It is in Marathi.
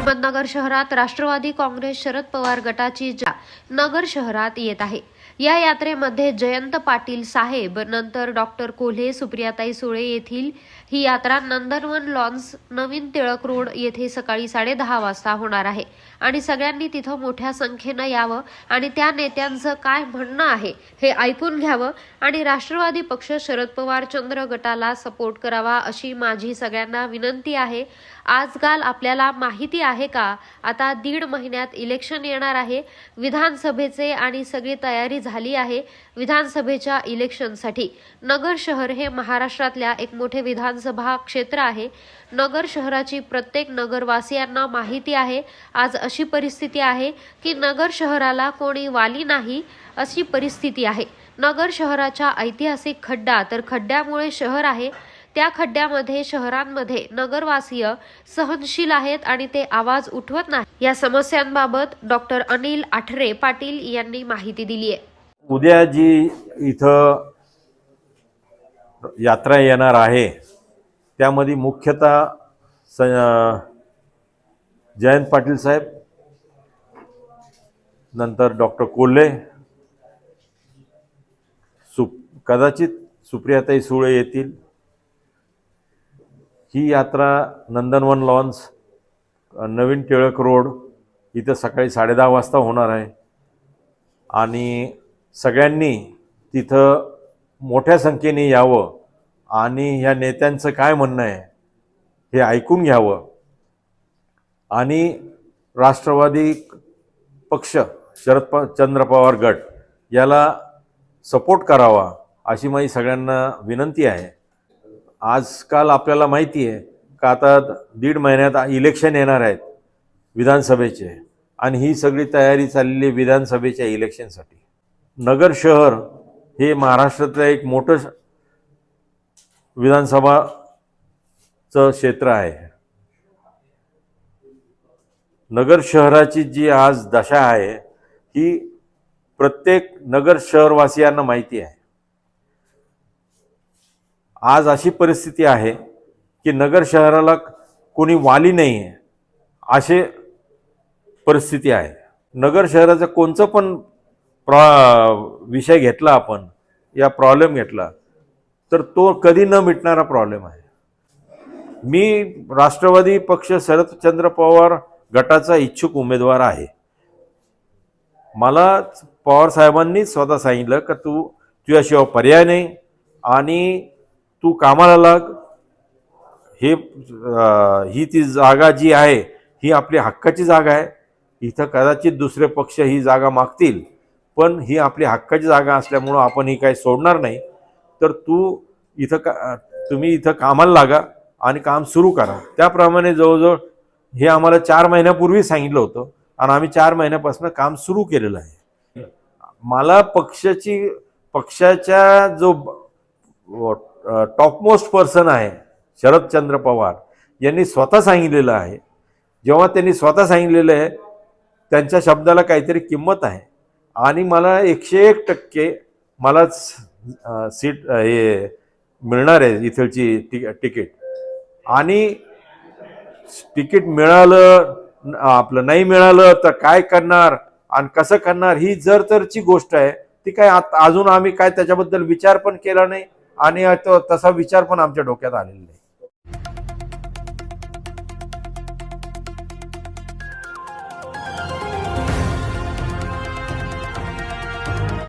अहमदनगर शहरात राष्ट्रवादी काँग्रेस शरद पवार गटाची जा नगर शहरात येत आहे. या यात्रेमध्ये जयंत पाटील साहेब नंतर डॉक्टर कोल्हे सुप्रियाताई सुळे येथील ही यात्रा नंदनवन लॉन्स नवीन टिळक रोड येथे सकाळी साडेदहा वाजता होणार आहे. आणि सगळ्यांनी तिथं मोठ्या संख्येनं यावं आणि त्या नेत्यांचं काय म्हणणं आहे हे ऐकून घ्यावं आणि राष्ट्रवादी पक्ष शरद पवार चंद्र गटाला सपोर्ट करावा अशी माझी सगळ्यांना विनंती आहे. आजकाल आपल्याला माहिती आहे का? आता दीड महिन्यात इलेक्शन येणार आहे. विधानसभेचे आणि सगळी तयारी झाली आहे विधानसभेच्या इलेक्शनसाठी नगर शहर हे महाराष्ट्रातल्या एक मोठे विधानसभा क्षेत्र आहे. नगर शहराची प्रत्येक नगरवासियांना माहिती आहे. आज अशी परिस्थिती आहे की नगर शहराला कोणी वाली नाही अशी परिस्थिती आहे. नगर शहराच्या ऐतिहासिक खड्डा तर खड्ड्यामुळे शहर आहे. त्या खड्ड्यामध्ये शहरांमध्ये नगरवासीय सहनशील आहेत आणि ते आवाज उठवत नाही या समस्यांबाबत डॉक्टर अनिल आठरे पाटील यांनी माहिती दिली आहे. उद्या जी इथं यात्रा येणार आहे त्यामध्ये मुख्यतः स जयंत पाटील साहेब नंतर डॉक्टर कोल्हे सु कदाचित सुप्रियाताई सुळे येतील. ही यात्रा नंदनवन लॉन्स नवीन टिळक रोड इथं सकाळी साडेदहा वाजता होणार आहे. आणि सगळ्यांनी तिथं मोठ्या संख्येने यावं आणि ह्या नेत्यांचं काय म्हणणं आहे हे ऐकून घ्यावं. आणि राष्ट्रवादी पक्ष शरद प चंद्र पवार गट याला सपोर्ट करावा अशी माझी सगळ्यांना विनंती आहे. आजकाल आपल्याला माहिती आहे का आता दीड महिन्यात इलेक्शन येणार आहेत विधानसभेचे. आणि ही सगळी तयारी चाललेली आहे विधानसभेच्या इलेक्शनसाठी नगर शहर हे महाराष्ट्रातलं एक मोठं विधानसभाचं क्षेत्र आहे. नगर शहराची जी आज दशा आहे ही प्रत्येक नगर शहरवासियांना माहिती आहे. आज अशी परिस्थिती आहे की नगर शहराला कोणी वाली नाही आहे असे परिस्थिती आहे. नगर शहराचं कोणचं पण प्रॉ विषय घेतला आपण या प्रॉब्लेम घेतला तर तो कधी न मिटणारा प्रॉब्लेम आहे. मी राष्ट्रवादी पक्ष शरदचंद्र पवार गटाचा इच्छुक उमेदवार आहे. मला पवार साहेबांनी स्वतः सांगितलं का तू तुझ्याशिवाय पर्याय नाही आणि तू कामाला लाग. हे ही ती जागा जी आहे ही आपली हक्काची जागा आहे. इथं कदाचित दुसरे पक्ष ही जागा मागतील पण ही आपली हक्काची जागा असल्यामुळं आपण ही काही सोडणार नाही. तर तू इथं का तुम्ही इथं कामाला लागा आणि काम सुरू करा. त्याप्रमाणे जवळजवळ हे आम्हाला चार महिन्यापूर्वी सांगितलं होतं आणि आम्ही चार महिन्यापासून काम सुरू केलेलं आहे. मला पक्षाची पक्षाच्या जो टॉपमोस्ट पर्सन आहे शरदचंद्र पवार. यांनी स्वतः सांगितलेलं आहे. जेव्हा त्यांनी स्वतः सांगितलेलं आहे त्यांच्या शब्दाला काहीतरी किंमत आहे. आणि मला एकशे एक टक्के मलाच सीट हे मिळणार आहे इथलची ति तिकीट. आणि तिकीट मिळालं आपलं नाही मिळालं तर काय करणार आणि कसं करणार ही जर तरची गोष्ट आहे ती काय आत- अजून आम्ही काय त्याच्याबद्दल विचार पण केला नाही. आणि तो तसा विचार पण आमच्या डोक्यात आलेला नाही.